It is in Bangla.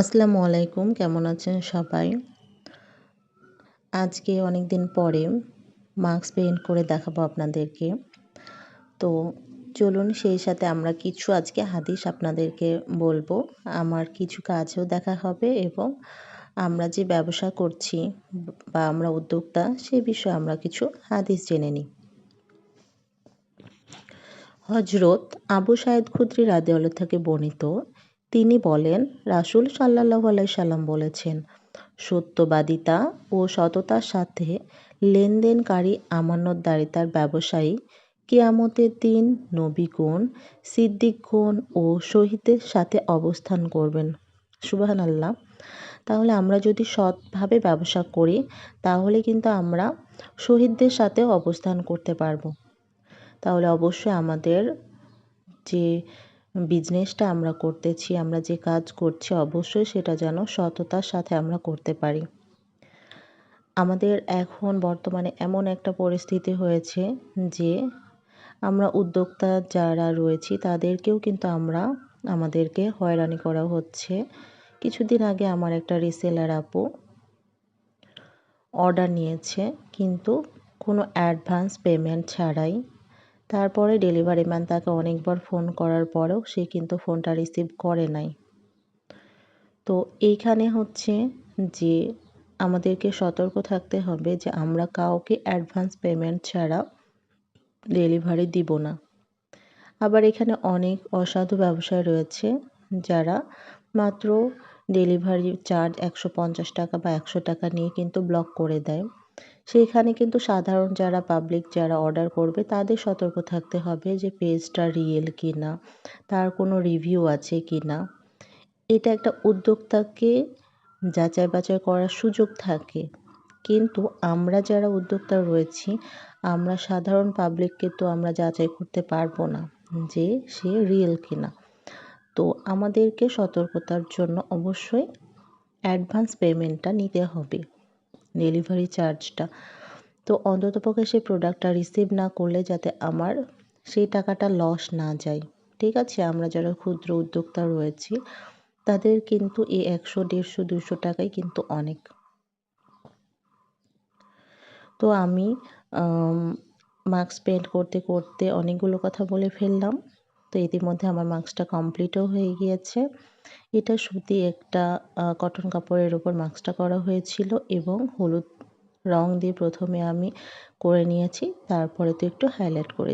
আসসালামু আলাইকুম, কেমন আছেন সবাই? আজকে অনেক দিন পরে মাস্ক পেন্ট করে দেখাবো আপনাদেরকে। তো চলুন সেই সাথে আমরা কিছু আজকে হাদিস আপনাদেরকে বলব। আমার কিছু কাজও দেখা হবে এবং আমরা যে ব্যবসা করছি বা আমরা উদ্যোক্তা, সে বিষয়ে আমরা কিছু হাদিস জেনে নিই। হজরত আবু সাইদ খুদ্রি রাদেওয়ালা থেকে বর্ণিত তিনি বলেন, রাসুল সাল্লাহ সাল্লাম বলেছেন, সত্যবাদিতা ও সততার সাথে লেনদেনকারী আমানতদারিতার ব্যবসায়ী কেয়ামতের দিন নবীগণ, সিদ্দিকগণ ও শহীদের সাথে অবস্থান করবেন। সুবাহান আল্লাহ তাহলে আমরা যদি সৎভাবে ব্যবসা করি, তাহলে কিন্তু আমরা শহীদদের সাথে অবস্থান করতে পারব। তাহলে অবশ্যই আমাদের যে বিজনেসটা আমরা করতেছি, আমরা যে কাজ করছি, অবশ্যই সেটা যেন সততার সাথে আমরা করতে পারি। আমাদের এখন বর্তমানে এমন একটা পরিস্থিতি হয়েছে যে আমরা উদ্যোক্তা যারা রয়েছি, তাদেরকেও কিন্তু আমরা, আমাদেরকে হয়রানি করা হচ্ছে। কিছুদিন আগে আমার একটা রিসেলার আপু অর্ডার নিয়েছে, কিন্তু কোনো অ্যাডভান্স পেমেন্ট ছাড়াই তারপরে ডেলিভারি ম্যান তাকে অনেকবার ফোন করার পরেও সে কিন্তু ফোনটা রিসিভ করে নাই। তো এইখানে হচ্ছে যে আমাদেরকে সতর্ক থাকতে হবে যে আমরা কাউকে অ্যাডভান্স পেমেন্ট ছাড়া ডেলিভারি দিব না। আবার এখানে অনেক অসাধু ব্যবসায় রয়েছে যারা মাত্র ডেলিভারি চার্জ একশো পঞ্চাশ টাকা বা একশো টাকা নিয়ে কিন্তু ব্লক করে দেয়। সেইখানে কিন্তু সাধারণ যারা পাবলিক যারা অর্ডার করবে, তাদের সতর্ক থাকতে হবে যে পেজটা রিয়েল কি না তার কোনো রিভিউ আছে কি না এটা একটা উদ্যোক্তাকে যাচাই বাছাই করার সুযোগ থাকে। কিন্তু আমরা যারা উদ্যোক্তা রয়েছি, আমরা সাধারণ পাবলিককে তো আমরা যাচাই করতে পারব না যে সে রিয়েল কিনা। তো আমাদেরকে সতর্কতার জন্য অবশ্যই অ্যাডভান্স পেমেন্টটা নিতে হবে। ডেলিভারি চার্জটা তো অন্ততপক্ষে সেই প্রোডাক্টটা রিসিভ না করলে যাতে আমার সেই টাকাটা লস না যায়। ঠিক আছে, আমরা যারা ক্ষুদ্র উদ্যোক্তা রয়েছি, তাদের কিন্তু এই একশো, দেড়শো, দুশো টাকাই কিন্তু অনেক। তো আমি মাস্ক পেন্ট করতে করতে অনেকগুলো কথা বলে ফেললাম। তো ইতিমধ্যে আমার মাস্কটা কমপ্লিটও হয়ে গিয়েছে। এটা সুতি একটা কটন কাপড়ের ওপর মাস্কটা করা হয়েছিল এবং হলুদ রং দিয়ে প্রথমে আমি করে নিয়েছি, তারপরে তো একটু হাইলাইট করে